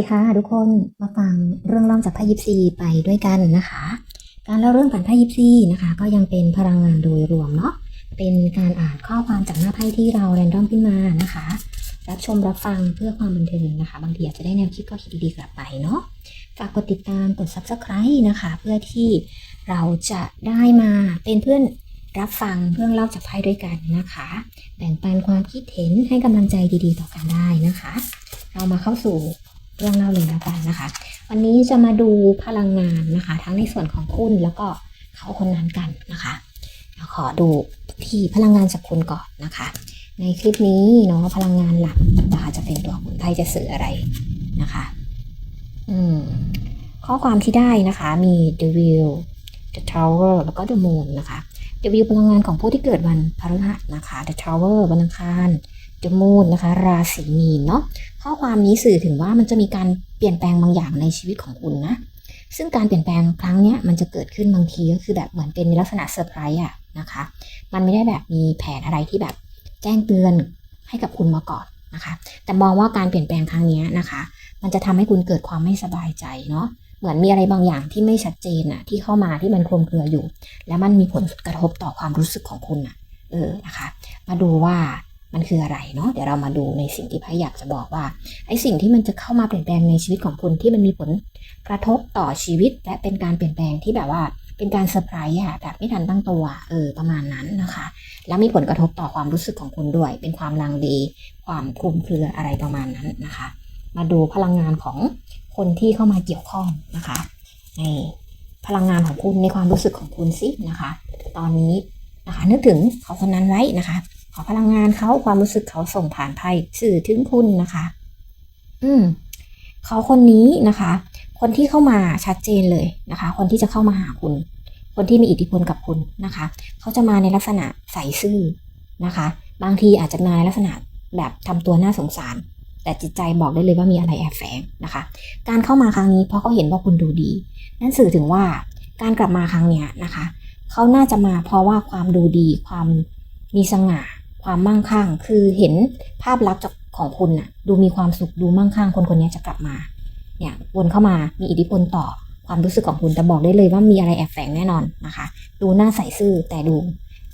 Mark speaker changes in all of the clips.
Speaker 1: วัสดีค่ะทุกคนมาฟังเรื่องเล่าจากไพ่ยิปซีไปด้วยกันนะคะ การเล่าเรื่องผ่านไพ่ยิปซีนะคะ ก็ยังเป็นพลังงานโดยรวมเนาะเป็นการอ่านข้อความจากหน้าไพ่ที่เราแรนดอมขึ้นมานะคะ รับชมรับฟังเพื่อความบันเทิงนะคะ บางทีอาจจะได้แนวคิดก็คิดดีๆกลับไปเนาะฝากกดติดตามกด subscribe นะคะ เพื่อที่เราจะได้มาเป็นเพื่อนรับฟังเรื่องเล่าจากไพ่ด้วยกันนะคะ แบ่งปันความคิดเห็นให้กำลังใจดีๆ ต่อกันได้นะคะ เรามาเข้าสู่ เรื่องเล่าเลยแล้วกันนะคะ วันนี้จะมาดูพลังงานนะคะ ทั้งในส่วนของคุณแล้วก็เขาคนนั้นกันนะคะเราขอดูที่พลังงานจากคุณก่อนนะคะ ในคลิปนี้เนาะพลังงานหลักนะคะจะเป็นตัวคุณไพ่จะสื่ออะไรนะคะอืมข้อความที่ได้นะคะมี the wheel the tower แล้วก็ the moon นะคะ the wheel พลังงานของผู้ที่เกิดวันพฤหัสนะคะ the tower วันอังคาร the moon นะคะ ราศีมีนเนาะข้อความนี้สื่อถึงว่ามันจะมีการเปลี่ยนแปลงบางอย่างในชีวิตของคุณนะ ซึ่งการเปลี่ยนแปลงครั้งนี้มันจะเกิดขึ้นบางทีก็คือแบบเหมือนเป็นลักษณะเซอร์ไพรส์อะนะคะ มันไม่ได้แบบมีแผนอะไรที่แบบแจ้งเตือนให้กับคุณมาก่อนนะคะ แต่มองว่าการเปลี่ยนแปลงครั้งนี้นะคะ มันจะทำให้คุณเกิดความไม่สบายใจเนาะเหมือนมีอะไรบางอย่างที่ไม่ชัดเจนอะที่เข้ามาที่มันคลุมเครืออยู่ แล้วมันมีผลกระทบต่อความรู้สึกของคุณอะเออนะคะ มาดูว่า มันคืออะไรเนาะเดี๋ยวเรามาดูในสิ่งที่ไพ่อยากจะบอกว่าไอ้สิ่งที่มันจะเข้ามาเปลี่ยนแปลงในชีวิตของคุณที่มันมีผลกระทบต่อชีวิต และเป็นการเปลี่ยนแปลงที่แบบว่าเป็นการเซอร์ไพรส์อะแบบไม่ทันตั้งตัวเออประมาณนั้นนะคะ แล้วมีผลกระทบต่อความรู้สึกของคุณด้วย เป็นความลังเลความคลุมเครืออะไรประมาณนั้นนะคะ มาดูพลังงานของคนที่เข้ามาเกี่ยวข้องนะคะ ในพลังงานของคุณในความรู้สึกของคุณสินะคะ ตอนนี้นะคะ นึกถึงเขาคนนั้นไว้นะคะ พลังงานเขาความรู้สึกเขาส่งผ่านไพ่สื่อถึงคุณนะคะ อืมเขาคนนี้นะคะ คนที่เข้ามาชัดเจนเลยนะคะ คนที่จะเข้ามาหาคุณ คนที่มีอิทธิพลกับคุณนะคะ เขาจะมาในลักษณะใส่ซื่อนะคะ บางทีอาจจะมาในลักษณะแบบทำตัวน่าสงสาร แต่จิตใจบอกได้เลยว่ามีอะไรแอบแฝงนะคะ การเข้ามาครั้งนี้เพราะเขาเห็นว่าคุณดูดี นั่นสื่อถึงว่าการกลับมาครั้งเนี้ยนะคะ เขาน่าจะมาเพราะว่าความดูดี ความมีสง่า ความมั่งคั่ง คือเห็นภาพลักษณ์จากของคุณน่ะดูมีความสุขดูมั่งคั่ง คนคนนี้จะกลับมาเนี่ยวนเข้ามามีอิทธิพลต่อความรู้สึกของคุณแต่บอกได้เลยว่ามีอะไรแอบแฝงแน่นอนนะคะ ดูหน้าใสซื่อแต่ดู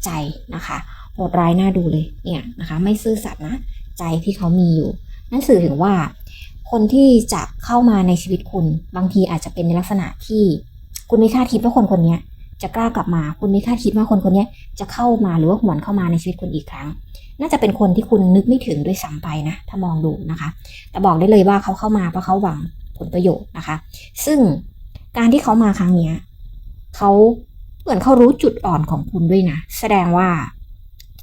Speaker 1: ใจนะคะโหดร้ายน่าดูเลยเนี่ยนะคะไม่ซื่อสัตย์นะใจที่เขามีอยู่นั่นสื่อถึงว่า คนที่จะเข้ามาในชีวิตคุณบางทีอาจจะเป็นในลักษณะที่คุณไม่คาดคิดว่าคนคนนี้ จะกล้ากลับมา คุณไม่คาดคิดว่าคนคนนี้จะเข้ามาหรือว่าหวนเข้ามาในชีวิตคุณอีกครั้ง น่าจะเป็นคนที่คุณนึกไม่ถึงด้วยซ้ำไปนะ ถ้ามองดูนะคะ แต่บอกได้เลยว่าเขาเข้ามาเพราะเขาหวังผลประโยชน์นะคะ ซึ่งการที่เขามาครั้งเนี้ยเขาเหมือนเขารู้จุดอ่อนของคุณด้วยนะ แสดงว่า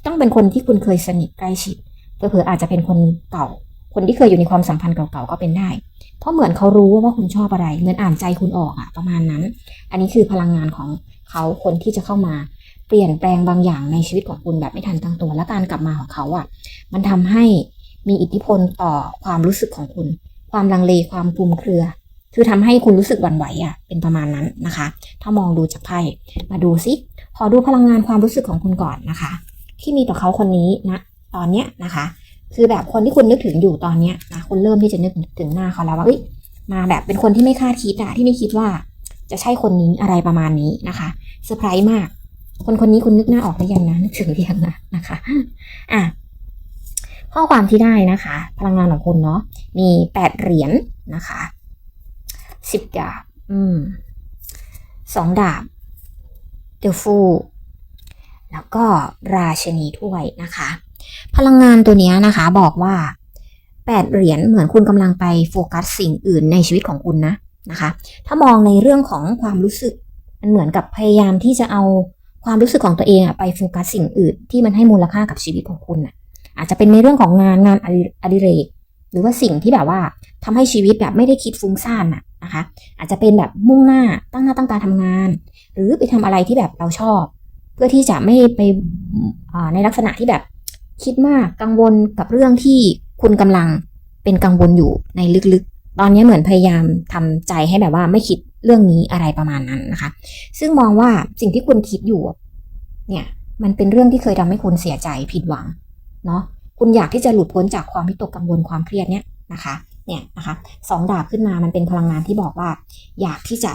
Speaker 1: ต้องเป็นคนที่คุณเคยสนิทใกล้ชิดเผื่อๆอาจจะเป็นคนเก่า คนที่เคยอยู่ในความสัมพันธ์เก่าๆก็เป็นได้ เพราะเหมือนเขารู้ว่าคุณชอบอะไร เหมือนอ่านใจคุณออกอะประมาณนั้น อันนี้คือพลังงานของ เขาคนที่จะเข้ามาเปลี่ยนแปลงบางอย่างในชีวิตของคุณแบบไม่ทันตั้งตัว และการกลับมาของเขาอะ มันทำให้มีอิทธิพลต่อความรู้สึกของคุณ ความลังเลความคลุมเครือ คือทำให้คุณรู้สึกหวั่นไหวอะเป็นประมาณนั้นนะคะ ถ้ามองดูจากไพ่มาดูซิขอดูพลังงานความรู้สึกของคุณก่อนนะคะ ที่มีต่อเขาคนนี้นะตอนเนี้ยนะคะ คือแบบคนที่คุณนึกถึงอยู่ตอนเนี้ยนะคุณเริ่มที่จะนึกถึงหน้าเขาแล้วว่าเอ้ยมาแบบเป็นคนที่ไม่คาดคิดอะที่ไม่คิดว่า จะใช่คนนี้อะไรประมาณนี้นะคะเซอร์ไพรส์มาก คนคนนี้คุณนึกหน้าออกหรือยังนะนึกถึงหรือยังนะนะคะอะข้อความที่ได้นะคะ พลังงานของคุณเนาะมีแปดเหรียญนะคะสิบดาบ อืมสองดาบเดอฟูแล้วก็ราชนีถ้วยนะคะ พลังงานตัวนี้นะคะบอกว่าแปดเหรียญเหมือนคุณกำลังไปโฟกัสสิ่งอื่นในชีวิตของคุณนะ นะคะ ถ้ามองในเรื่องของความรู้สึก มันเหมือนกับพยายามที่จะเอาความรู้สึกของตัวเองอะไปโฟกัสสิ่งอื่นที่มันให้มูลค่ากับชีวิตของคุณอะอาจจะเป็นในเรื่องของงานงานอดิเรก หรือว่าสิ่งที่แบบว่าทำให้ชีวิตแบบไม่ได้คิดฟุ้งซ่านอะนะคะ อาจจะเป็นแบบมุ่งหน้าตั้งหน้าตั้งตาทำงาน หรือไปทำอะไรที่แบบเราชอบ เพื่อที่จะไม่ไปในลักษณะที่แบบคิดมากกังวลกับเรื่องที่คุณกำลังเป็นกังวลอยู่ในลึก ตอนนี้เหมือนพยายามทำใจให้แบบว่าไม่คิดเรื่องนี้อะไรประมาณนั้นนะคะ ซึ่งมองว่าสิ่งที่คุณคิดอยู่ เนี่ย มันเป็นเรื่องที่เคยทำให้คุณเสียใจผิดหวัง เนาะคุณอยากที่จะหลุดพ้นจากความวิตกกังวลความเครียดเนี่ยนะคะ เนี่ยนะคะสองดาบขึ้นมามันเป็นพลังงานที่บอกว่า อยากที่จะ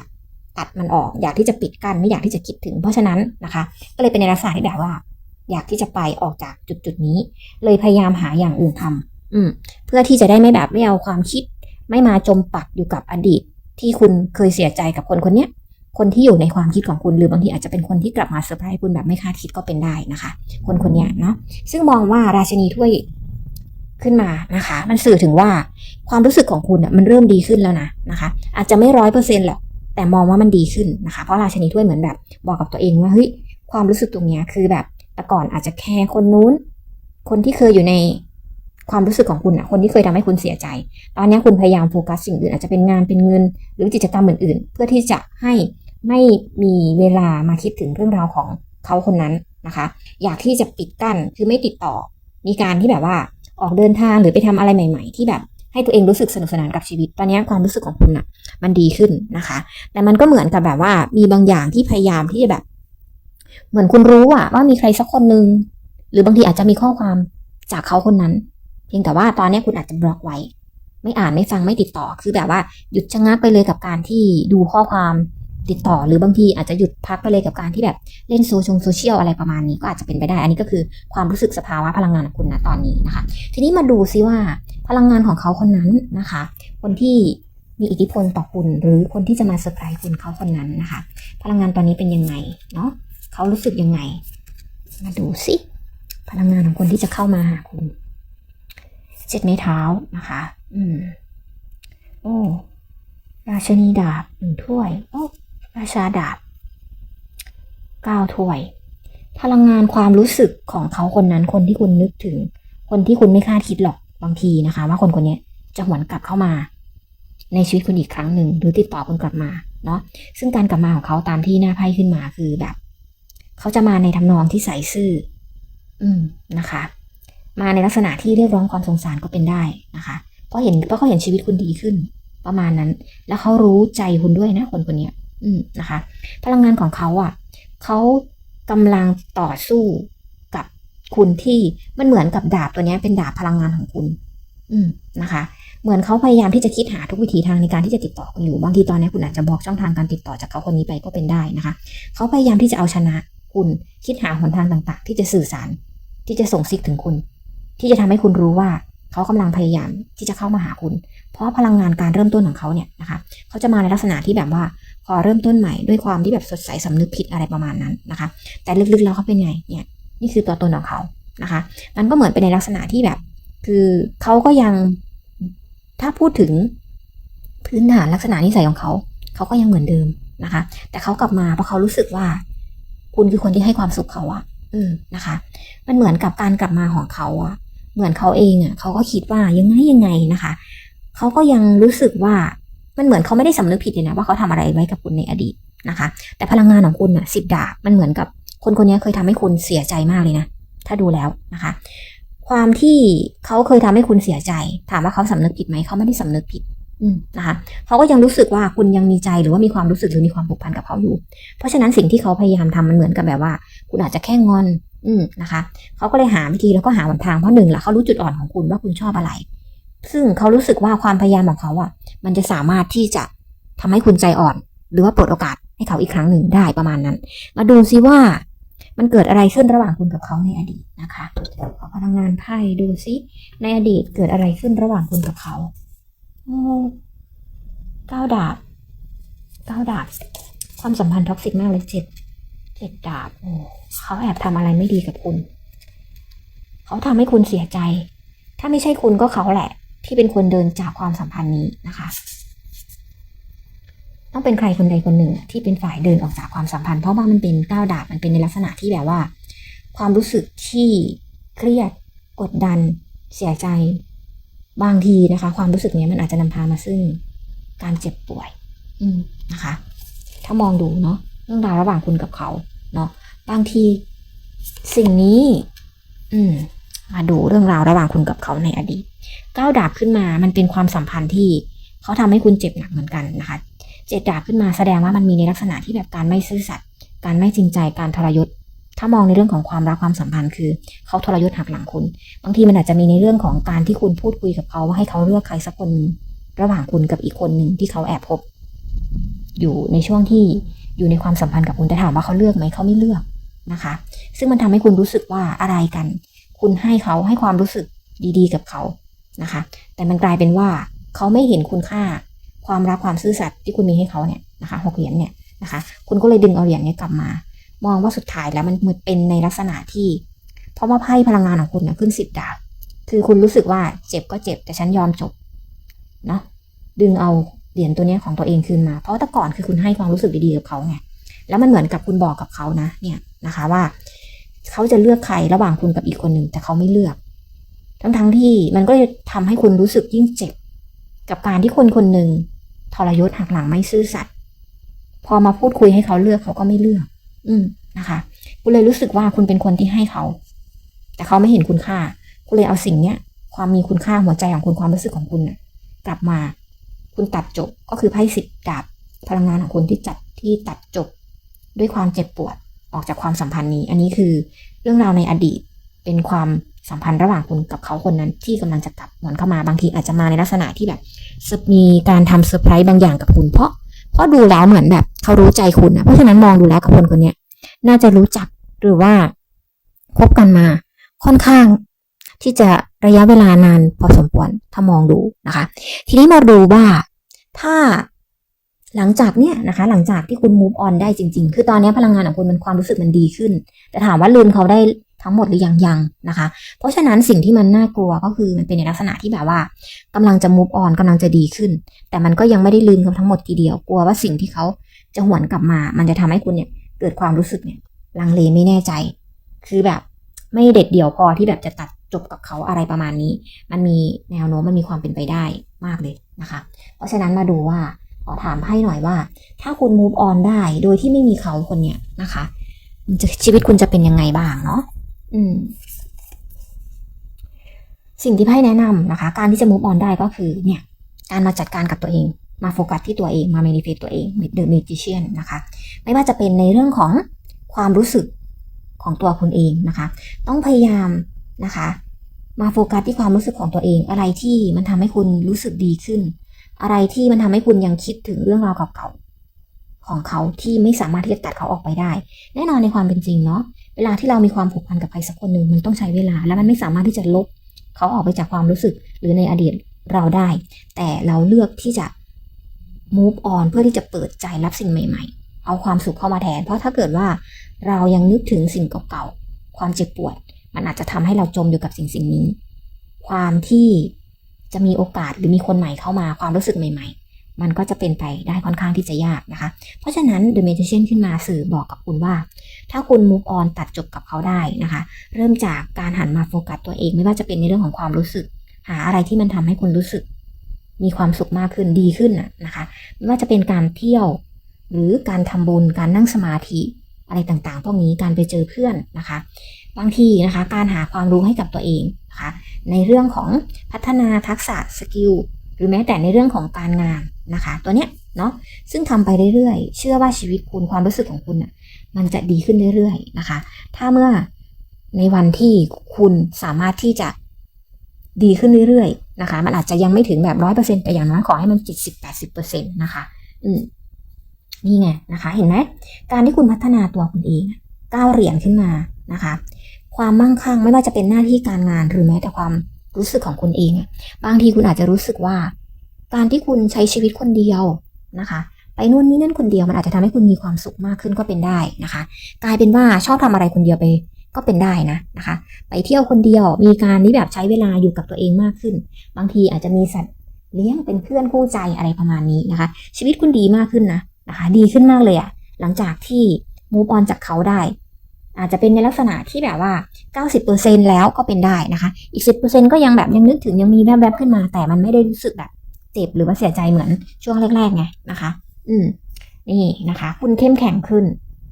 Speaker 1: ตัดมันออก อยากที่จะปิดกั้นไม่อยากที่จะคิดถึง เพราะฉะนั้นนะคะ ก็เลยเป็นในลักษณะที่แบบว่า อยากที่จะไปออกจากจุดจุดนี้ เลยพยายามหาอย่างอื่นทำอืม เพื่อที่จะได้ไม่แบบไม่เอาความคิด ไม่มาจมปักอยู่กับอดีต ที่คุณเคยเสียใจกับคนคนนี้คนที่อยู่ในความคิดของคุณหรือบางทีอาจจะเป็นคนที่กลับมาเซอร์ไพรส์คุณแบบไม่คาดคิดก็เป็นได้นะคะ คนคนนี้เนาะซึ่งมองว่าราชินีถ้วยขึ้นมานะคะ มันสื่อถึงว่าความรู้สึกของคุณอะมันเริ่มดีขึ้นแล้วนะนะคะ อาจจะไม่ร้อยเปอร์เซ็นต์หรอกแต่มองว่ามันดีขึ้นนะคะ เพราะราชินีถ้วยเหมือนแบบ บอกกับตัวเองว่าเฮ้ยความรู้สึกตรงนี้คือแบบแต่ก่อนอาจจะแคร์คนนู้น คนที่เคยอยู่ใน ความรู้สึกของคุณอะคนที่เคยทำให้คุณเสียใจ ตอนนี้คุณพยายามโฟกัสสิ่งอื่นอาจจะเป็นงานเป็นเงิน หรือกิจกรรมอื่นๆ เพื่อที่จะให้ไม่มีเวลามาคิดถึงเรื่องราวของเขาคนนั้นนะคะ อยากที่จะปิดกั้นคือไม่ติดต่อ มีการที่แบบว่าออกเดินทางหรือไปทำอะไรใหม่ ๆ ที่แบบให้ตัวเองรู้สึกสนุกสนานกับชีวิต ตอนนี้ความรู้สึกของคุณอะ มันดีขึ้นนะคะ แต่มันก็เหมือนกับแบบว่ามีบางอย่างที่พยายามที่จะแบบ เหมือนคุณรู้อะว่ามีใครสักคนหนึ่งหรือบางทีอาจจะมีข้อความจากเขาคนนั้น เพียงแต่ว่าตอนนี้คุณอาจจะบล็อกไว้ ไม่อ่านไม่ฟังไม่ติดต่อ คือแบบว่าหยุดชะงักไปเลยกับการที่ดูข้อความติดต่อ หรือบางทีอาจจะหยุดพักไปเลยกับการที่แบบเล่นโซเชียลโซเชียลอะไรประมาณนี้ก็อาจจะเป็นไปได้ อันนี้ก็คือความรู้สึกสภาวะพลังงานของคุณนะตอนนี้นะคะ ทีนี้มาดูซิว่าพลังงานของเขาคนนั้นนะคะ คนที่มีอิทธิพลต่อคุณ หรือคนที่จะมาเซอร์ไพรส์คุณเขาคนนั้นนะคะ พลังงานตอนนี้เป็นยังไงเนาะเขารู้สึกยังไง มาดูสิพลังงานของคนที่จะเข้ามาหาคุณ เจ็ดไม้เท้านะคะ อืม โอ้ราชนีดาบหนึ่งถ้วย โอ้ราชาดาบเก้าถ้วย พลังงานความรู้สึกของเขาคนนั้น คนที่คุณนึกถึง คนที่คุณไม่คาดคิดหรอกบางทีนะคะ ว่าคนคนนี้จะหวนกลับเข้ามา ในชีวิตคุณอีกครั้งหนึ่งหรือติดต่อคุณกลับมาเนาะซึ่งการกลับมาของเขาตามที่หน้าไพ่ขึ้นมาคือแบบ เขาจะมาในทำนองที่ใส่ซื่อ อืมนะคะ มาในลักษณะที่เรียกร้องความสงสารก็เป็นได้นะคะ เพราะเห็นเพราะเขาเห็นชีวิตคุณดีขึ้น ประมาณนั้น แล้วเขารู้ใจคุณด้วยนะคนคนนี้อืมนะคะ พลังงานของเขาอะเขากำลังต่อสู้กับคุณที่มันเหมือนกับดาบตัวนี้เป็นดาบพลังงานของคุณ อืมนะคะ เหมือนเขาพยายามที่จะคิดหาทุกวิถีทางในการที่จะติดต่อคุณอยู่บางทีตอนนี้คุณอาจจะบอกช่องทางการติดต่อจากเขาคนนี้ไปก็เป็นได้นะคะเขาพยายามที่จะเอาชนะคุณคิดหาหนทางต่าง ๆ ที่จะสื่อสารที่จะส่งซิกถึงคุณ ที่จะทำให้คุณรู้ว่าเขากำลังพยายามที่จะเข้ามาหาคุณ เพราะพลังงานการเริ่มต้นของเขาเนี่ยนะคะเขาจะมาในลักษณะที่แบบว่าขอเริ่มต้นใหม่ด้วยความที่แบบสดใสสำนึกผิดอะไรประมาณนั้นนะคะ แต่ลึกๆแล้วเขาเป็นไงเนี่ยนี่คือตัวตนของเขานะคะมันก็เหมือนเป็นในลักษณะที่แบบ คือเขาก็ยังถ้าพูดถึงพื้นฐานลักษณะนิสัยของเขาเขาก็ยังเหมือนเดิมนะคะ แต่เขากลับมาเพราะเขารู้สึกว่า คุณคือคนที่ให้ความสุขเขาอะเออนะคะ มันเหมือนกับการกลับมาของเขาอะ เหมือนเขาเองอะเขาก็คิดว่ายังไงยังไงนะคะเขาก็ยังรู้สึกว่ามันเหมือนเขาไม่ได้สำนึกผิดเลยนะว่าเขาทำอะไรไว้กับคุณในอดีตนะคะ แต่พลังงานของคุณอะสิบดาบมันเหมือนกับคนคนนี้เคยทำให้คุณเสียใจมากเลยนะถ้าดูแล้วนะคะ ความที่เขาเคยทำให้คุณเสียใจ ถามว่าเขาสำนึกผิดไหมเขาไม่ได้สำนึกผิดนะคะเขาก็ยังรู้สึกว่าคุณยังมีใจหรือว่ามีความรู้สึกหรือมีความผูกพันกับเขาอยู่ เพราะฉะนั้นสิ่งที่เขาพยายามทำมันเหมือนกับแบบว่า คุณอาจจะแค่งอน อืมนะคะเขาก็เลยหาวิธีแล้วก็หาหนทางเพราะหนึ่งละเขารู้จุดอ่อนของคุณว่าคุณชอบอะไร ซึ่งเขารู้สึกว่าความพยายามของเขาอะ มันจะสามารถที่จะทำให้คุณใจอ่อน หรือว่าเปิดโอกาสให้เขาอีกครั้งหนึ่งได้ประมาณนั้น มาดูซิว่ามันเกิดอะไรขึ้นระหว่างคุณกับเขาในอดีตนะคะขอพลังงานไพ่ดูซิในอดีตเกิดอะไรขึ้นระหว่างคุณกับเขาโอ้เก้าดาบเก้าดาบ ความสัมพันธ์ท็อกซิกมากเลยเจ็ด เจ็ดดาบโอ้เขาแอบทำอะไรไม่ดีกับคุณ เขาทำให้คุณเสียใจ ถ้าไม่ใช่คุณก็เขาแหละ ที่เป็นคนเดินจากความสัมพันธ์นี้นะคะ ต้องเป็นใครคนใดคนหนึ่ง ที่เป็นฝ่ายเดินออกจากความสัมพันธ์เพราะว่ามันเป็นก้าวดาบมันเป็นในลักษณะที่แบบว่า ความรู้สึกที่เครียดกดดัน เสียใจบางทีนะคะ ความรู้สึกนี้มันอาจจะนำพามาซึ่งการเจ็บป่วย อืมนะคะ ถ้ามองดูเนาะ รื่องราวระหว่างคุณกับเขาเนาะบางทีสิ่งนี้ อืม มาดูเรื่องราวระหว่างคุณกับเขาในอดีตก้าวดาบขึ้นมามันเป็นความสัมพันธ์ที่เขาทำให้คุณเจ็บหนักเหมือนกันนะคะเจ็ดดาบขึ้นมาแสดงว่ามันมีในลักษณะที่แบบการไม่ซื่อสัตย์การไม่จริงใจการทรยศถ้ามองในเรื่องของความรักความสัมพันธ์คือเขาทรยศหักหลังคุณ บางทีมันอาจจะมีในเรื่องของการที่คุณพูดคุยกับเขาว่าให้เขาเลือกใครสักคนระหว่างคุณกับอีกคนหนึ่งที่เขาแอบพบ อยู่ในช่วงที่อยู่ในความสัมพันธ์กับคุณแต่ถามว่าเขาเลือกไหมเขาไม่เลือกนะคะ ซึ่งมันทำให้คุณรู้สึกว่าอะไรกัน คุณให้เขาให้ความรู้สึกดีๆ กับเขานะคะ แต่มันกลายเป็นว่าเขาไม่เห็นคุณค่าความรักความซื่อสัตย์ที่คุณมีให้เขาเนี่ยนะคะหกเหรียญเนี่ยนะคะ คุณก็เลยดึงเอาเหรียญเนี้กลับมา มองว่าสุดท้ายแล้วมันเหมือนเป็นในลักษณะที่ เพราะว่าไพ่พลังงานของคุณเนี่ยขึ้นสิบดาบคือคุณรู้สึกว่าเจ็บก็เจ็บแต่ฉันยอมจบเนาะดึงเอา เหรียญตัวนี้ของตัวเองคืนมา เพราะแต่ก่อนคือคุณให้ความรู้สึกดีๆกับเขาไง แล้วมันเหมือนกับคุณบอกกับเขานะ เนี่ยนะคะว่าเขาจะเลือกใครระหว่างคุณกับอีกคนหนึ่งแต่เขาไม่เลือก ทั้งๆทที่มันก็จะทำให้คุณรู้สึกยิ่งเจ็บ กับการที่คนคนหนึ่งทรยศหักหลังไม่ซื่อสัตย์ พอมาพูดคุยให้เขาเลือกเขาก็ไม่เลือก อืมนะคะ คุณเลยรู้สึกว่าคุณเป็นคนที่ให้เขา แต่เขาไม่เห็นคุณค่า คุณเลยเอาสิ่งเนี้ยความมีคุณค่าหัวใจของคุณความรู้สึกของคุณน่ะกลับมา คุณตัดจบก็คือไพ่สิบดาบพลังงานของคุณที่จัดที่ตัดจบด้วยความเจ็บปวดออกจากความสัมพันธ์นี้ อันนี้คือเรื่องราวในอดีตเป็นความสัมพันธ์ระหว่างคุณกับเขาคนนั้นที่กำลังจะกลับหวนเข้ามาบางทีอาจจะมาในลักษณะที่แบบมีการทำเซอร์ไพรส์บางอย่างกับคุณเพราะเพราะดูแล้วเหมือนแบบเขารู้ใจคุณนะเพราะฉะนั้นมองดูแล้วกับคนคนนี้น่าจะรู้จักหรือว่าคบกันมา ค่อนข้างที่จะระยะเวลานานพอสมควรถ้ามองดูนะคะ ทีนี้มาดูว่า ถ้าหลังจากเนี้ยนะคะ หลังจากที่คุณ move on ได้จริง ๆ คือตอนนี้พลังงานของคุณมันความรู้สึกมันดีขึ้น แต่ถามว่าลืมเขาได้ทั้งหมดหรือยังยังนะคะ เพราะฉะนั้นสิ่งที่มันน่ากลัวก็คือมันเป็นในลักษณะที่แบบว่ากำลังจะ move on กำลังจะดีขึ้น แต่มันก็ยังไม่ได้ลืมเขาทั้งหมดทีเดียว กลัวว่าสิ่งที่เขาจะหวนกลับมา มันจะทำให้คุณเนี่ยเกิดความรู้สึกเนี่ยลังเลไม่แน่ใจ คือแบบไม่เด็ดเดี่ยวพอที่แบบจะตัด จบกับเขาอะไรประมาณนี้ มันมีแนวโน้มมันมีความเป็นไปได้มากเลยนะคะ เพราะฉะนั้นมาดูว่าขอถามให้หน่อยว่า ถ้าคุณ move on ได้โดยที่ไม่มีเขาคนเนี้ยนะคะมันจะชีวิตคุณจะเป็นยังไงบ้างเนาะอืม สิ่งที่ไพ่แนะนำนะคะ การที่จะ move on ได้ก็คือเนี่ย การมาจัดการกับตัวเอง มาโฟกัสที่ตัวเองมา manifest ตัวเอง the magician นะคะ ไม่ว่าจะเป็นในเรื่องของความรู้สึกของตัวคุณเองนะคะ ต้องพยายาม นะคะ มาโฟกัสที่ความรู้สึกของตัวเอง อะไรที่มันทำให้คุณรู้สึกดีขึ้น อะไรที่มันทำให้คุณยังคิดถึงเรื่องราวเก่าๆของเขาที่ไม่สามารถที่จะตัดเขาออกไปได้ แน่นอนในความเป็นจริงเนาะเวลาที่เรามีความผูกพันกับใครสักคนหนึ่งมันต้องใช้เวลา และมันไม่สามารถที่จะลบเขาออกไปจากความรู้สึกหรือในอดีตเราได้ แต่เราเลือกที่จะ move on เพื่อที่จะเปิดใจรับสิ่งใหม่ๆ เอาความสุขเข้ามาแทน เพราะถ้าเกิดว่าเรายังนึกถึงสิ่งเก่าๆ ความเจ็บปวด มันอาจจะทำให้เราจมอยู่กับสิ่งสิ่งนี้ ความที่จะมีโอกาสหรือมีคนใหม่เข้ามาความรู้สึกใหม่ ๆ มันก็จะเป็นไปได้ค่อนข้างที่จะยากนะคะ เพราะฉะนั้น The Magician ขึ้นมาสื่อบอกกับคุณว่า ถ้าคุณ move on ตัดจบกับเขาได้นะคะ เริ่มจากการหันมาโฟกัสตัวเอง ไม่ว่าจะเป็นในเรื่องของความรู้สึก หาอะไรที่มันทำให้คุณรู้สึก มีความสุขมากขึ้นดีขึ้นน่ะนะคะไม่ว่าจะเป็นการเที่ยว หรือการทำบุญการนั่งสมาธิอะไรต่างๆ พวกนี้การไปเจอเพื่อนนะคะ บางทีนะคะ การหาความรู้ให้กับตัวเองนะคะในเรื่องของพัฒนาทักษะสกิลหรือแม้แต่ในเรื่องของการงานนะคะ ตัวเนี้ยเนาะซึ่งทำไปเรื่อยๆ เชื่อว่าชีวิตคุณความรู้สึกของคุณน่ะมันจะดีขึ้นเรื่อยๆนะคะ ถ้าเมื่อในวันที่คุณสามารถที่จะดีขึ้นเรื่อยๆนะคะ มันอาจจะยังไม่ถึงแบบร้อยเปอร์เซ็นต์แต่อย่างน้อยขอให้มันเจ็ดสิบแปดสิบเปอร์เซ็นต์นะคะ อืมนี่ไงนะคะ เห็นไหมการที่คุณพัฒนาตัวคุณเองก้าวเหรียญขึ้นมานะคะ ความมั่งคั่งไม่ว่าจะเป็นหน้าที่การงานหรือแม้แต่ความรู้สึกของคุณเองบางทีคุณอาจจะรู้สึกว่า การที่คุณใช้ชีวิตคนเดียวนะคะ ไปนู่นนี่นั่นคนเดียวมันอาจจะทำให้คุณมีความสุขมากขึ้นก็เป็นได้นะคะ กลายเป็นว่าชอบทำอะไรคนเดียวไปก็เป็นได้นะนะคะ ไปเที่ยวคนเดียวมีการที่แบบใช้เวลาอยู่กับตัวเองมากขึ้น บางทีอาจจะมีสัตว์เลี้ยงเป็นเพื่อนคู่ใจอะไรประมาณนี้นะคะ ชีวิตคุณดีมากขึ้นนะนะคะ ดีขึ้นมากเลยอะหลังจากที่ move on จากเขาได้ อาจจะเป็นในลักษณะที่แบบว่า 90%แล้วก็เป็นได้นะคะ อีก 10%ก็ยังแบบยังนึกถึงยังมีแวบๆขึ้นมา แต่มันไม่ได้รู้สึกแบบเจ็บหรือว่าเสียใจเหมือนช่วงแรกๆไงนะคะ อืมนี่นะคะ คุณเข้มแข็งขึ้น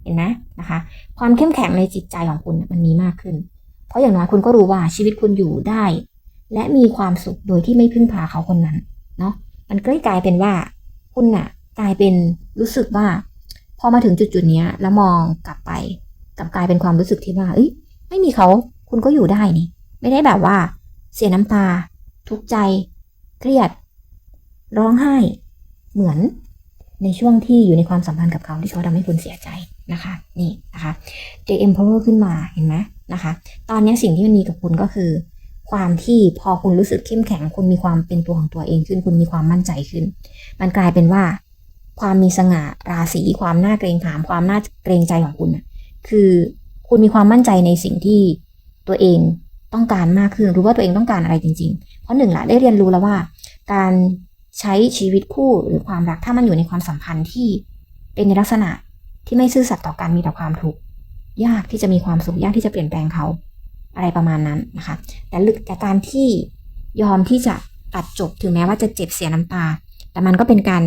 Speaker 1: เห็นไหมนะคะ ความเข้มแข็งในจิตใจของคุณมันมีมากขึ้น เพราะอย่างน้อยคุณก็รู้ว่าชีวิตคุณอยู่ได้ และมีความสุขโดยที่ไม่พึ่งพาเขาคนนั้นเนาะมันก็กลายเป็นว่า คุณน่ะ กลายเป็นรู้สึกว่า พอมาถึงจุดจุดๆนี้แล้วมองกลับไป กลับกลายเป็นความรู้สึกที่ว่าเอ้ยไม่มีเขาคุณก็อยู่ได้นี่ ไม่ได้แบบว่า เสียน้ำตา ทุกข์ใจ เครียด ร้องไห้ เหมือนในช่วงที่อยู่ในความสัมพันธ์กับเขาที่เขาทำให้คุณเสียใจนะคะ นี่นะคะ The Emperor ขึ้นมาเห็นไหมนะคะ ตอนนี้สิ่งที่มันมีกับคุณก็คือ ความที่พอคุณรู้สึกเข้มแข็ง คุณมีความเป็นตัวของตัวเองขึ้น คุณมีความมั่นใจขึ้น มันกลายเป็นว่า ความมีสง่าราศีความน่าเกรงขาม ความน่าเกรงใจของคุณน่ะ คือคุณมีความมั่นใจในสิ่งที่ตัวเองต้องการมากขึ้นรู้ว่าตัวเองต้องการอะไรจริง ๆ เพราะหนึ่งละได้เรียนรู้แล้วว่า การใช้ชีวิตคู่หรือความรักถ้ามันอยู่ในความสัมพันธ์ที่เป็นในลักษณะที่ไม่ซื่อสัตย์ต่อกันมีแต่ความทุกข์ยากที่จะมีความสุขยากที่จะเปลี่ยนแปลงเขาอะไรประมาณนั้นนะคะ แต่ลึกแต่การที่ยอมที่จะตัดจบถึงแม้ว่าจะเจ็บเสียน้ำตา แต่มันก็เป็นการ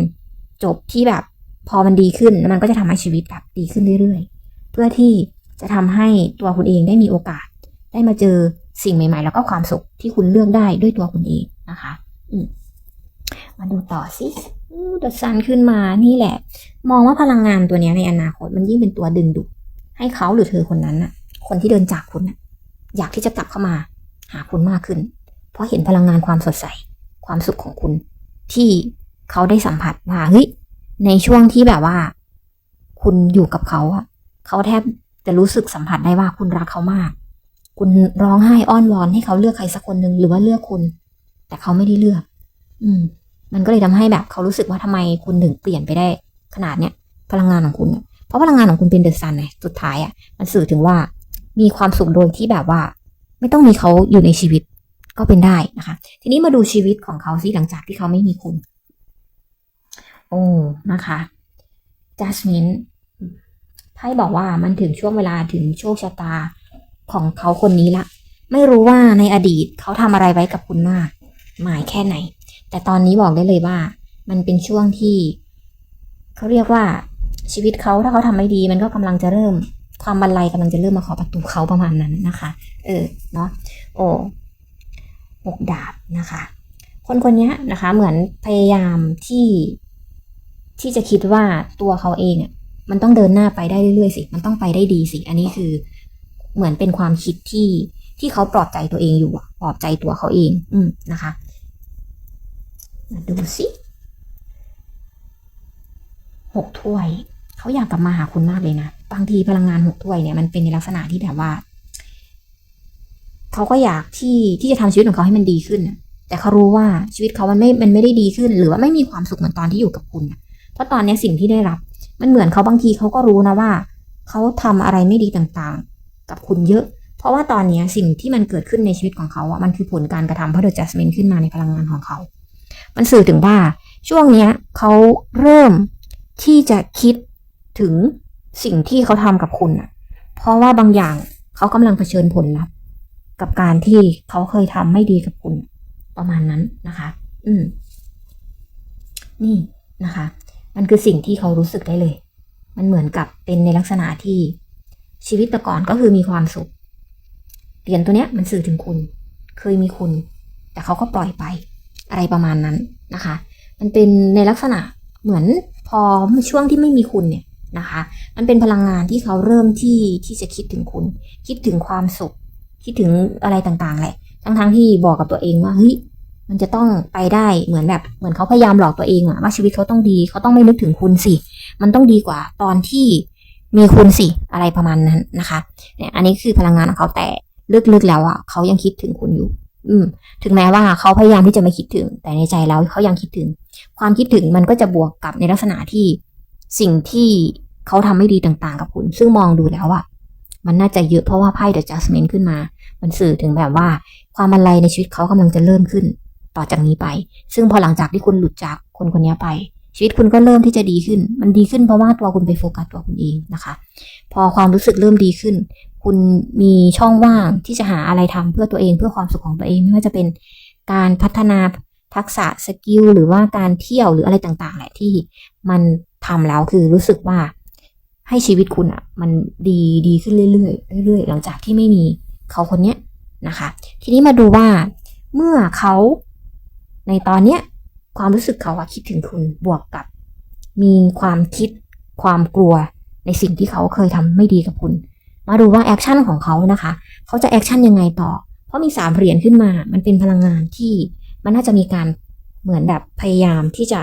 Speaker 1: จบที่แบบพอมันดีขึ้นแล้วมันก็จะทำให้ชีวิตแบบดีขึ้นเรื่อยๆ เพื่อที่จะทำให้ตัวคุณเองได้มีโอกาส ได้มาเจอสิ่งใหม่ ๆ แล้วก็ความสุขที่คุณเลือกได้ด้วยตัวคุณเองนะคะ อืมาดูต่อสิดัซันขึ้นมานี่แหละ มองว่าพลังงานตัวนี้ในอนาคตมันยิ่งเป็นตัวดึงดูดให้เขาหรือเธอคนนั้นน่ะ คนที่เดินจากคุณน่ะ อยากที่จะกลับเข้ามาหาคุณมากขึ้น เพราะเห็นพลังงานความสดใส ความสุขของคุณ ที่เขาได้สัมผัสว่าเฮ้ยในช่วงที่แบบว่า คุณอยู่กับเขาอะ เขาแทบจะรู้สึกสัมผัสได้ว่าคุณรักเขามาก คุณร้องไห้อ้อนวอนให้เขาเลือกใครสักคนหนึ่งหรือว่าเลือกคุณ แต่เขาไม่ได้เลือก อืม มันก็เลยทำให้แบบเขารู้สึกว่าทำไมคุณถึงเปลี่ยนไปได้ ขนาดเนี้ยพลังงานของคุณ เพราะพลังงานของคุณเป็นเดอะซันไงสุดท้ายอะมันสื่อถึงว่ามีความสุขโดยที่แบบว่า ไม่ต้องมีเขาอยู่ในชีวิตก็เป็นได้นะคะ ทีนี้มาดูชีวิตของเขาสิหลังจากที่เขาไม่มีคุณ โอ้นะคะ Jasmine ไพ่บอกว่ามันถึงช่วงเวลาถึงโชคชะตาของเขาคนนี้ละ ไม่รู้ว่าในอดีตเขาทำอะไรไว้กับคุณมาก หมายแค่ไหน แต่ตอนนี้บอกได้เลยว่า มันเป็นช่วงที่เขาเรียกว่าชีวิตเขาถ้าเขาทำไม่ดี มันก็กำลังจะเริ่ม ความบันไลกำลังจะเริ่มมาขอประตูเขาประมาณนั้นนะคะ เออเนาะโอ้หกดาบนะคะ คนคนนี้นะคะ เหมือนพยายามที่ที่จะคิดว่าตัวเขาเองอะ มันต้องเดินหน้าไปได้เรื่อยๆสิ มันต้องไปได้ดีสิ อันนี้คือเหมือนเป็นความคิดที่ที่เขาปลอบใจตัวเองอยู่ปลอบใจตัวเขาเอง อืมนะคะมาดูสิหกถ้วย เขาอยากกลับมาหาคุณมากเลยนะ บางทีพลังงานหกถ้วยเนี่ยมันเป็นในลักษณะที่แบบว่า เขาก็อยากที่ที่จะทำชีวิตของเขาให้มันดีขึ้น แต่เขารู้ว่าชีวิตเขามันไม่ มันไม่ได้ดีขึ้น หรือว่าไม่มีความสุขเหมือนตอนที่อยู่กับคุณ เพราะตอนนี้สิ่งที่ได้รับ มันเหมือนเขาบางทีเขาก็รู้นะว่าเขาทำอะไรไม่ดีต่างๆ กับคุณเยอะ เพราะว่าตอนนี้สิ่งที่มันเกิดขึ้นในชีวิตของเขาอะมันคือผลการกระทำเพราะเดอะจัสมินขึ้นมาในพลังงานของเขา มันสื่อถึงว่าช่วงเนี้ยเขาเริ่มที่จะคิดถึงสิ่งที่เขาทำกับคุณอะเพราะว่าบางอย่างเขากำลังเผชิญผลลัพธ์กับการที่เขาเคยทำไม่ดีกับคุณ ประมาณนั้นนะคะ อืม นี่นะคะ มันคือสิ่งที่เขารู้สึกได้เลย มันเหมือนกับเป็นในลักษณะที่ชีวิตแต่ก่อนก็คือมีความสุข เหรียญตัวเนี้ยมันสื่อถึงคุณ เคยมีคุณ แต่เขาก็ปล่อยไป อะไรประมาณนั้นนะคะ มันเป็นในลักษณะเหมือนพอช่วงที่ไม่มีคุณเนี่ยนะคะ มันเป็นพลังงานที่เขาเริ่มที่ที่จะคิดถึงคุณ คิดถึงความสุข คิดถึงอะไรต่างๆแหละ ทั้งๆที่บอกกับตัวเองว่าเฮ้ย มันจะต้องไปได้เหมือนแบบเหมือนเขาพยายามหลอกตัวเองอะว่าชีวิตเขาต้องดีเขาต้องไม่นึกถึงคุณสิ มันต้องดีกว่าตอนที่มีคุณสิอะไรประมาณนั้นนะคะเนี่ยอันนี้คือพลังงานของเขาแต่ลึกๆแล้วอะเขายังคิดถึงคุณอยู่ อืม ถึงแม้ว่าเขาพยายามที่จะไม่คิดถึง แต่ในใจแล้วเขายังคิดถึง ความคิดถึงมันก็จะบวกกับในลักษณะที่สิ่งที่เขาทำไม่ดีต่างๆ กับคุณ ซึ่งมองดูแล้วอะมันน่าจะเยอะเพราะว่าไพ่ The Judgment ขึ้นมา มันสื่อถึงแบบว่า ความบันไลในชีวิตเขากำลังจะเริ่มขึ้น ต่อจากนี้ไป ซึ่งพอหลังจากที่คุณหลุดจากคนคนนี้ไป ชีวิตคุณก็เริ่มที่จะดีขึ้น มันดีขึ้นเพราะว่าตัวคุณไปโฟกัสตัวคุณเองนะคะ พอความรู้สึกเริ่มดีขึ้น คุณมีช่องว่างที่จะหาอะไรทำเพื่อตัวเองเพื่อความสุขของตัวเองไม่ว่าจะเป็นการพัฒนาทักษะสกิลหรือว่าการเที่ยวหรืออะไรต่างๆแหละที่มันทำแล้วคือรู้สึกว่าให้ชีวิตคุณอะ่ะ มันดีดีขึ้นเรื่อยๆเรื่อยๆหลังจากที่ไม่มีเขาคนเนี้ยนะคะ ทีนี้มาดูว่าเมื่อเขา ในตอนเนี้ยความรู้สึกเขาอะคิดถึงคุณบวกกับ มีความคิดความกลัวในสิ่งที่เขาเคยทำไม่ดีกับคุณ มาดูว่าแอคชั่นของเขานะคะ เขาจะแอคชั่นยังไงต่อ เพราะมีสามเหรียญขึ้นมา มันเป็นพลังงานที่มันน่าจะมีการเหมือนแบบพยายามที่จะ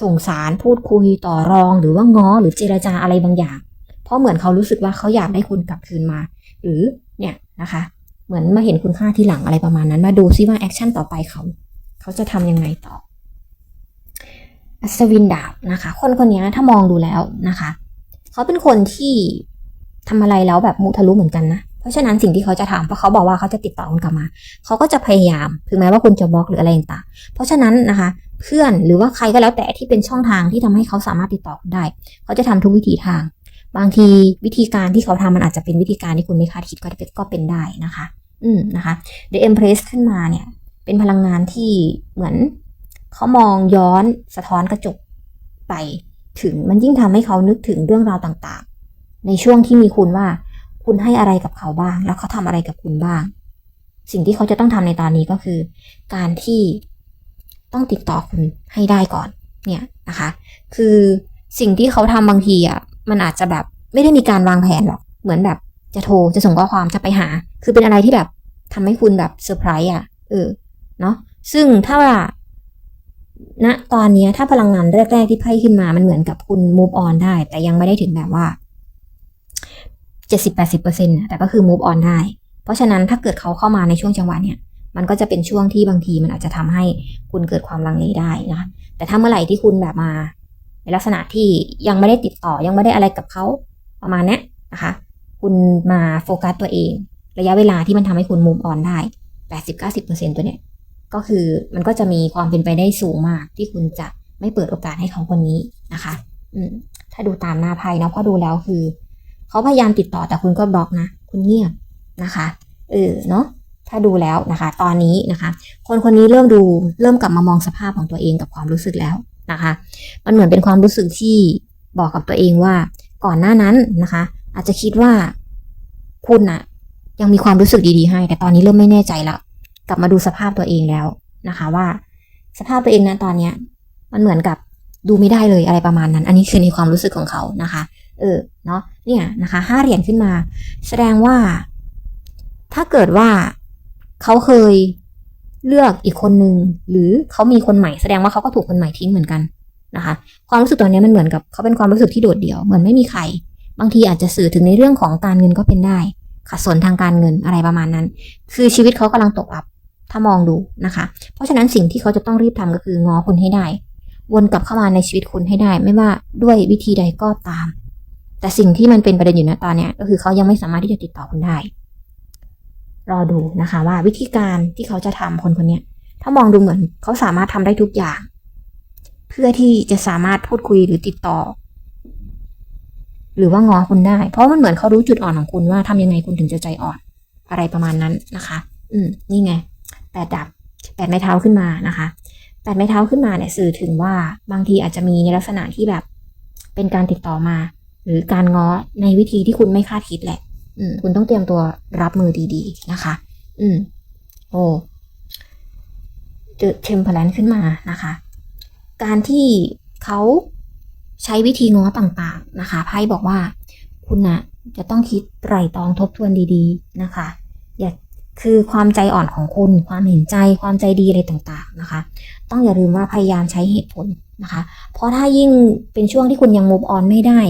Speaker 1: ส่งสารพูดคุยต่อรอง หรือว่าง้อหรือเจรจาอะไรบางอย่าง เพราะเหมือนเขารู้สึกว่าเขาอยากได้คุณกลับคืนมา หรือเนี่ยนะคะ เหมือนมาเห็นคุณค่าที่หลังอะไรประมาณนั้น มาดูซิว่าแอคชั่นต่อไปเขา เขาจะทำยังไงต่อ อัศวินดาบนะคะ คนคนนี้ถ้ามองดูแล้วนะคะ เขาเป็นคนที่ทำอะไรแล้วแบบมุทะลุเหมือนกันนะ เพราะฉะนั้นสิ่งที่เขาจะทำเพราะเขาบอกว่าเขาจะติดต่อคุณกลับมา เขาก็จะพยายาม ถึงแม้ว่าคุณจะบล็อกหรืออะไรต่างเพราะฉะนั้นนะคะ เพื่อนหรือว่าใครก็แล้วแต่ที่เป็นช่องทางที่ทำให้เขาสามารถติดต่อคุณได้ เขาจะทำทุกวิถีทาง บางทีวิธีการที่เขาทำมันอาจจะเป็นวิธีการที่คุณไม่คาดคิดก็เป็นก็เป็นได้นะคะ อืมนะคะ The Empress ขึ้นมาเนี่ย เป็นพลังงานที่เหมือนเขามองย้อนสะท้อนกระจกไปถึงมันยิ่งทำให้เขานึกถึงเรื่องราวต่างๆ ในช่วงที่มีคุณว่า คุณให้อะไรกับเขาบ้าง แล้วเขาทำอะไรกับคุณบ้าง สิ่งที่เขาจะต้องทำในตอนนี้ก็คือ การที่ต้องติดต่อคุณให้ได้ก่อนเนี่ยนะคะ คือสิ่งที่เขาทำบางทีอะมันอาจจะแบบไม่ได้มีการวางแผนหรอกเหมือนแบบจะโทรจะส่งข้อความจะไปหา คือเป็นอะไรที่แบบทำให้คุณแบบเซอร์ไพรส์อะเออ เนาะซึ่งถ้าว่าณตอนนี้ถ้าพลังงานแรก ๆ ที่ไพ่ขึ้นมามันเหมือนกับคุณ move on ได้ แต่ยังไม่ได้ถึงแบบว่าเจ็ดสิบแปดสิบเปอร์เซ็นต์แต่ก็คือ move on ได้ เพราะฉะนั้นถ้าเกิดเขาเข้ามาในช่วงจังหวะเนี้ยมันก็จะเป็นช่วงที่บางทีมันอาจจะทำให้คุณเกิดความลังเลได้นะคะแต่ถ้าเมื่อไหร่ที่คุณแบบมา ในลักษณะที่ยังไม่ได้ติดต่อยังไม่ได้อะไรกับเขาประมาณนี้นะคะ คุณมาโฟกัสตัวเอง ระยะเวลาที่มันทำให้คุณ move on ได้แปดสิบเก้าสิบเปอร์เซ็นตัวเนี้ย ก็คือมันก็จะมีความเป็นไปได้สูงมาก ที่คุณจะไม่เปิดโอกาสให้เขาคนนี้นะคะ อืมถ้าดูตามหน้าไพ่เนาะเพราะดูแล้วคือ เขาพยายามติดต่อแต่คุณก็บล็อกนะ คุณเงียบนะคะเออเนาะถ้าดูแล้วนะคะ ตอนนี้นะคะ คนคนนี้เริ่มดูเริ่มกลับมามองสภาพของตัวเองกับความรู้สึกแล้วนะคะ มันเหมือนเป็นความรู้สึกที่บอกกับตัวเองว่า ก่อนหน้านั้นนะคะ อาจจะคิดว่าคุณอะยังมีความรู้สึกดีๆให้ แต่ตอนนี้เริ่มไม่แน่ใจแล้ว กลับมาดูสภาพตัวเองแล้วนะคะ ว่าสภาพตัวเองนะตอนเนี้ย มันเหมือนกับดูไม่ได้เลยอะไรประมาณนั้น อันนี้คือในความรู้สึกของเขานะคะ เออเนาะเนี่ยนะคะห้าเหรียญขึ้นมา แสดงว่า ถ้าเกิดว่าเขาเคยเลือกอีกคนนึงหรือเขามีคนใหม่แสดงว่าเขาก็ถูกคนใหม่ทิ้งเหมือนกันนะคะ ความรู้สึกตัวนี้มันเหมือนกับเขาเป็นความรู้สึกที่โดดเดี่ยวเหมือนไม่มีใคร บางทีอาจจะสื่อถึงในเรื่องของการเงินก็เป็นได้ขัดสนทางการเงินอะไรประมาณนั้น คือชีวิตเขากำลังตกอับ ถ้ามองดูนะคะ เพราะฉะนั้นสิ่งที่เขาจะต้องรีบทำก็คืองอคุณให้ได้ วนกลับเข้ามาในชีวิตคุณให้ได้ ไม่ว่าด้วยวิธีใดก็ตาม แต่สิ่งที่มันเป็นประเด็นอยู่นะตอนนี้ก็คือเขายังไม่สามารถที่จะติดต่อคุณได้ รอดูนะคะว่าวิธีการที่เขาจะทำคนคนนี้ถ้ามองดูเหมือนเขาสามารถทำได้ทุกอย่าง เพื่อที่จะสามารถพูดคุยหรือติดต่อ หรือว่างอคุณได้ เพราะมันเหมือนเขารู้จุดอ่อนของคุณว่าทำยังไงคุณถึงจะใจอ่อนอะไรประมาณนั้นนะคะ อืม นี่ไง แปดดับแปดไม้เท้าขึ้นมานะคะแปดไม้เท้าขึ้นมาเนี่ยสื่อถึงว่าบางทีอาจจะมีในลักษณะที่แบบเป็นการติดต่อมา หรือการง้อในวิธีที่คุณไม่คาดคิดแหละ อืมคุณต้องเตรียมตัวรับมือดีๆนะคะ อืมโอ้เจอเทมเพลนขึ้นมานะคะ การที่เขาใช้วิธีง้อต่างๆนะคะไพ่บอกว่าคุณนะจะต้องคิดไตร่ตรองทบทวนดีๆนะคะ คือความใจอ่อนของคุณ ความเห็นใจ ความใจดีอะไรต่างๆนะคะ ต้องอย่าลืมว่าพยายามใช้เหตุผลนะคะ เพราะถ้ายิ่งเป็นช่วงที่คุณยัง move on ไม่ได้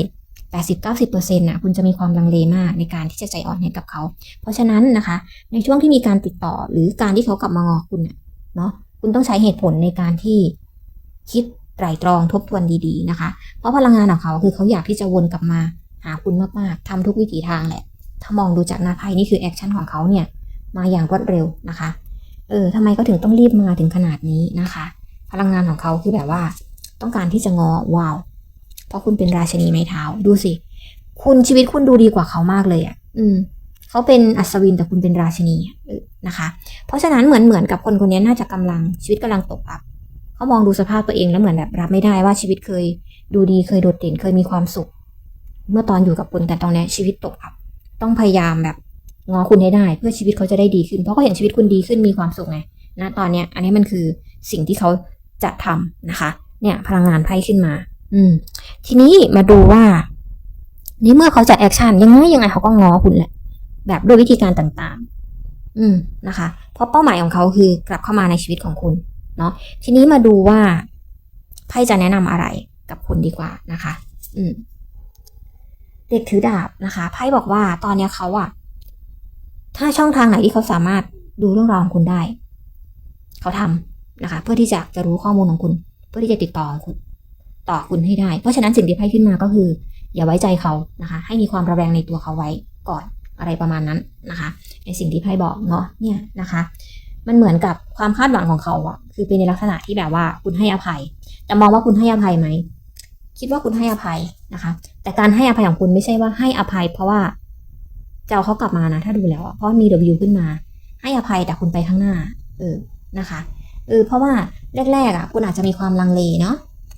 Speaker 1: 80-90%นะคุณจะมีความลังเลมากในการที่จะใจอ่อนให้กับเขา เพราะฉะนั้นนะคะ ในช่วงที่มีการติดต่อหรือการที่เขากลับมางอคุณเนาะคุณต้องใช้เหตุผลในการที่คิดไตรตรองทบทวนดีๆนะคะ เพราะพลังงานของเขาคือเขาอยากที่จะวนกลับมาหาคุณมากๆทำทุกวิถีทางแหละ ถ้ามองดูจากหน้าไพ่นี่คือแอคชั่นของเขาเนี่ย มาอย่างรวดเร็วนะคะ เออทำไมก็ถึงต้องรีบมาถึงขนาดนี้นะคะ พลังงานของเขาคือแบบว่า ต้องการที่จะงอว้าว เพราะคุณเป็นราชนีไม้เท้า ดูสิ คุณชีวิตคุณดูดีกว่าเขามากเลยอะ่ะ อืม เขาเป็นอัศวินแต่คุณเป็นราชนีนะคะ เพราะฉะนั้นเหมือนเหมือนกับคนคนนี้น่าจะกำลังชีวิตกำลังตกอับ เขามองดูสภาพตัวเองแล้วเหมือนแบบรับไม่ได้ว่าชีวิตเคย ดูดีเคยโดดเด่นเคยมีความสุข เมื่อตอนอยู่กับคุณแต่ตอนนี้ชีวิตตกอับ ต้องพยายามแบบ งอคุณให้ได้ เพื่อชีวิตเขาจะได้ดีขึ้น เพราะเขาเห็นชีวิตคุณดีขึ้นมีความสุขไงนะตอนเนี้ย อันนี้มันคือสิ่งที่เขาจะทำนะคะ เนี่ย พลังงานไพ่ขึ้นมา อืม ทีนี้มาดูว่านี่เมื่อเขาจะแอคชั่นยังไงยังไงเขาก็ง้อคุณแหละ แบบด้วยวิธีการต่างๆ อืมนะคะ เพราะเป้าหมายของเขาคือกลับเข้ามาในชีวิตของคุณ เนาะทีนี้มาดูว่าไพ่จะแนะนำอะไรกับคุณดีกว่านะคะ อืมเด็กถือดาบนะคะไพ่บอกว่าตอนเนี้ยเขาอะ ถ้าช่องทางไหนที่เขาสามารถดูเรื่องราวของคุณได้ เขาทำนะคะ เพื่อที่จะจะรู้ข้อมูลของคุณ เพื่อที่จะติดต่อคุณต่อคุณให้ได้ เพราะฉะนั้นสิ่งที่ไพ่ขึ้นมาก็คือ อย่าไว้ใจเขานะคะ ให้มีความระแวงในตัวเขาไว้ก่อนอะไรประมาณนั้นนะคะในสิ่งที่ไพ่บอกเนาะเนี่ยนะคะ มันเหมือนกับความคาดหวังของเขาอะคือเป็นในลักษณะที่แบบว่าคุณให้อภัย แต่มองว่าคุณให้อภัยไหมคิดว่าคุณให้อภัยนะคะ แต่การให้อภัยของคุณไม่ใช่ว่าให้อภัย เพราะว่า จะเอาเขากลับมานะ ถ้าดูแล้วเพราะมี W ขึ้นมา ให้อภัยแต่คุณไปข้างหน้า เออนะคะเออเพราะว่าแรกๆอะคุณอาจจะมีความลังเลเนาะ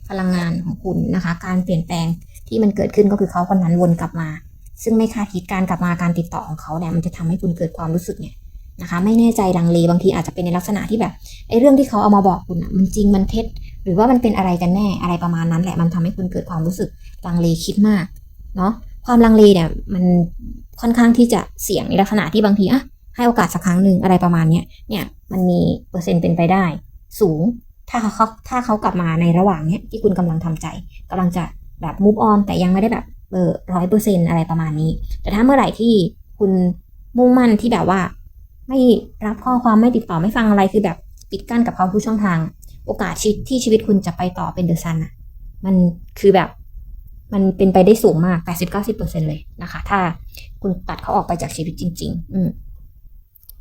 Speaker 1: พลังงานของคุณนะคะ การเปลี่ยนแปลงที่มันเกิดขึ้นก็คือเขาคนนั้นวนกลับมา ซึ่งไม่คาดคิดการกลับมาการติดต่อของเขาเนี่ยมันจะทำให้คุณเกิดความรู้สึกเนี่ยนะคะ ไม่แน่ใจลังเลบางทีอาจจะเป็นในลักษณะที่แบบไอ้เรื่องที่เขาเอามาบอกคุณอะมันจริงมันเท็จ หรือว่ามันเป็นอะไรกันแน่อะไรประมาณนั้นแหละมันทำให้คุณเกิดความรู้สึกลังเลคิดมากเนาะ ความลังเลเนี่ยมันค่อนข้างที่จะเสี่ยงในลักษณะที่บางทีอะให้โอกาสสักครั้งหนึ่งอะไรประมาณเนี้ยเนี่ยมันมีเปอร์เซ็นต์เป็นไปได้ สูง ถ้าเขาถ้าเขากลับมาในระหว่างเนี้ยที่คุณกำลังทำใจกำลังจะแบบ move on แต่ยังไม่ได้แบบเออร้อยเปอร์เซ็นต์อะไรประมาณนี้ แต่ถ้าเมื่อไหร่ที่คุณมุ่งมั่นที่แบบว่า ไม่รับข้อความไม่ติดต่อไม่ฟังอะไรคือแบบปิดกั้นกับเขาทุกช่องทาง โอกาสชีวิตที่ชีวิตคุณจะไปต่อเป็นเดอะซันอะมันคือแบบ มันเป็นไปได้สูงมาก 80-90%เลยนะคะ ถ้าคุณตัดเขาออกไปจากชีวิตจริง ๆ อืม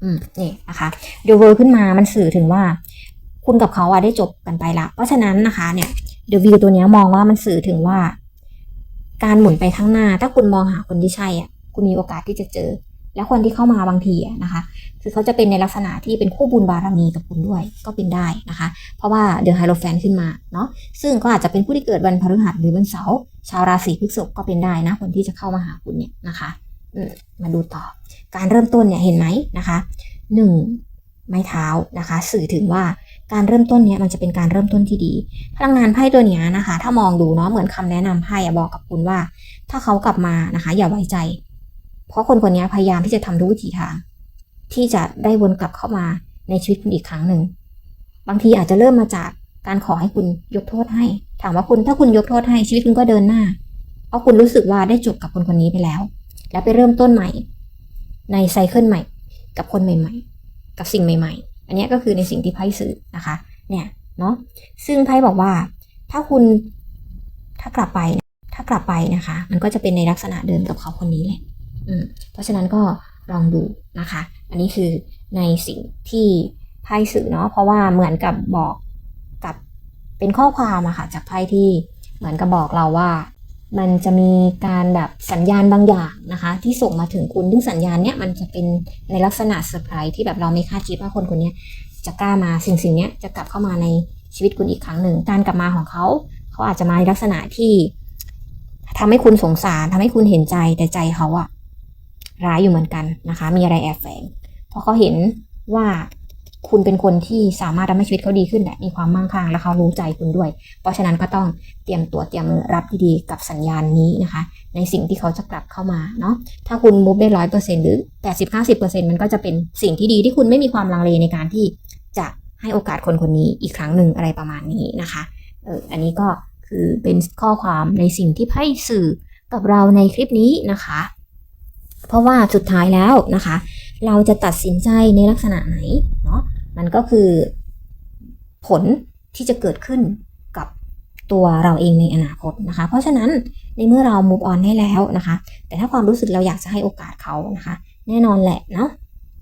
Speaker 1: อืมนี่นะคะเด e w เวิร์ขึ้นมามันสื่อถึงว่า คุณกับเขาอะได้จบกันไปละ เพราะฉะนั้นนะคะเนี่ยเด e w วิวตัวนี้มองว่ามันสื่อถึงว่า การหมุนไปข้างหน้า ถ้าคุณมองหาคนที่ใช่อะ คุณมีโอกาสที่จะเจอ แล้วคนที่เข้ามาบางทีนะคะคือเขาจะเป็นในลักษณะที่เป็นคู่บุญบารมีกับคุณด้วยก็เป็นได้นะคะ เพราะว่าเดือะไฮโลแฟนขึ้นมาเนาะซึ่งก็อาจจะเป็นผู้ที่เกิดวันพฤหัสหรือวันเสาร์ชาวราศีพฤษภก็เป็นได้นะ คนที่จะเข้ามาหาคุณเนี่ยนะคะมาดูต่อ การเริ่มต้นเนี่ยเห็นไหมนะคะหนึ่งไม้เท้านะคะ สื่อถึงว่าการเริ่มต้นเนี้ยมันจะเป็นการเริ่มต้นที่ดีพลังงานไพ่ตัวเนี้ยนะคะ ถ้ามองดูเนาะเหมือนคำแนะนำไพ่บอกกับคุณว่า ถ้าเขากลับมานะคะ อย่าไว้ใจ เพราะคนคนนี้พยายามที่จะทำทุกวิถีทาง ที่จะได้วนกลับเข้ามาในชีวิตคุณอีกครั้งหนึ่ง บางทีอาจจะเริ่มมาจากการขอให้คุณยกโทษให้ ถามว่าคุณถ้าคุณยกโทษให้ชีวิตคุณก็เดินหน้า เพราะคุณรู้สึกว่าได้จบกับคนคนนี้ไปแล้ว แล้วไปเริ่มต้นใหม่ ในไซเคิลใหม่ กับคนใหม่ๆ กับสิ่งใหม่ ๆ อันนี้ก็คือในสิ่งที่ไพ่สื่อนะคะ เนี่ยเนาะซึ่งไพ่บอกว่า ถ้าคุณถ้ากลับไป ถ้ากลับไปนะคะ มันก็จะเป็นในลักษณะเดิมกับเขาคนนี้แหละ เพราะฉะนั้นก็ลองดูนะคะ อันนี้คือในสิ่งที่ไพ่สื่อเนาะเพราะว่าเหมือนกับบอกกับเป็นข้อความอะค่ะจากไพ่ที่เหมือนกับบอกเราว่า มันจะมีการแบบสัญญาณบางอย่างนะคะ ที่ส่งมาถึงคุณซึ่งสัญญาณเนี้ยมันจะเป็นในลักษณะเซอร์ไพรส์ที่แบบเราไม่คาดคิดว่าคนคนนี้จะกล้ามาสิ่งสิ่งเนี้ยจะกลับเข้ามาในชีวิตคุณอีกครั้งหนึ่งการกลับมาของเขา เขาอาจจะมาในลักษณะที่ทำให้คุณสงสารทำให้คุณเห็นใจแต่ใจเขาอะ ร้ายอยู่เหมือนกันนะคะ มีอะไรแอบแฝง เพราะเขาเห็นว่าคุณเป็นคนที่สามารถทำให้ชีวิตเขาดีขึ้นแหละมีความมั่งคั่งและเขารู้ใจคุณด้วย เพราะฉะนั้นก็ต้องเตรียมตัวเตรียมรับที่ดีกับสัญญาณนี้นะคะ ในสิ่งที่เขาจะกลับเข้ามาเนาะถ้าคุณมุฟได้ร้อยเปอร์เซ็นต์หรือแปดสิบห้าสิบเปอร์เซ็นต์มันก็จะเป็นสิ่งที่ดีที่คุณไม่มีความลังเลในการที่จะให้โอกาสคนคนนี้อีกครั้งหนึ่งอะไรประมาณนี้นะคะเอออันนี้ก็คือเป็นข้อความในสิ่งที่ไพ่สื่อกับเราในคลิปนี้นะคะ เพราะว่าสุดท้ายแล้วนะคะ เราจะตัดสินใจในลักษณะไหนเนาะมันก็คือผลที่จะเกิดขึ้นกับตัวเราเองในอนาคตนะคะ เพราะฉะนั้นในเมื่อเรา move on ได้แล้วนะคะ แต่ถ้าความรู้สึกเราอยากจะให้โอกาสเขานะคะ แน่นอนแหละเนาะ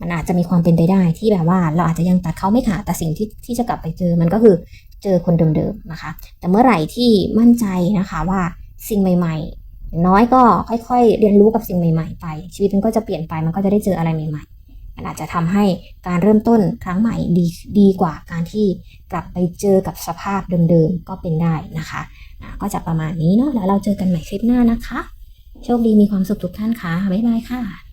Speaker 1: มันอาจจะมีความเป็นไปได้ที่แบบว่าเราอาจจะยังตัดเขาไม่ขาดแต่สิ่งที่ที่จะกลับไปเจอมันก็คือเจอคนเดิมๆนะคะ แต่เมื่อไหร่ที่มั่นใจนะคะว่าสิ่งใหม่ๆอย่ น้อยก็ค่อยๆ เรียนรู้กับสิ่งใหม่ๆ ไป ชีวิตมันก็จะเปลี่ยนไปมันก็จะได้เจออะไรใหม่ ๆ มันอาจจะทำให้การเริ่มต้นครั้งใหม่ดีดีกว่าการที่กลับไปเจอกับสภาพเดิมๆก็เป็นได้นะคะะก็จะประมาณนี้เนาะแล้วเราเจอกันใหม่คลิปหน้านะคะ โชคดีมีความสุขทุกท่านค่ะบ๊ายบายค่ะ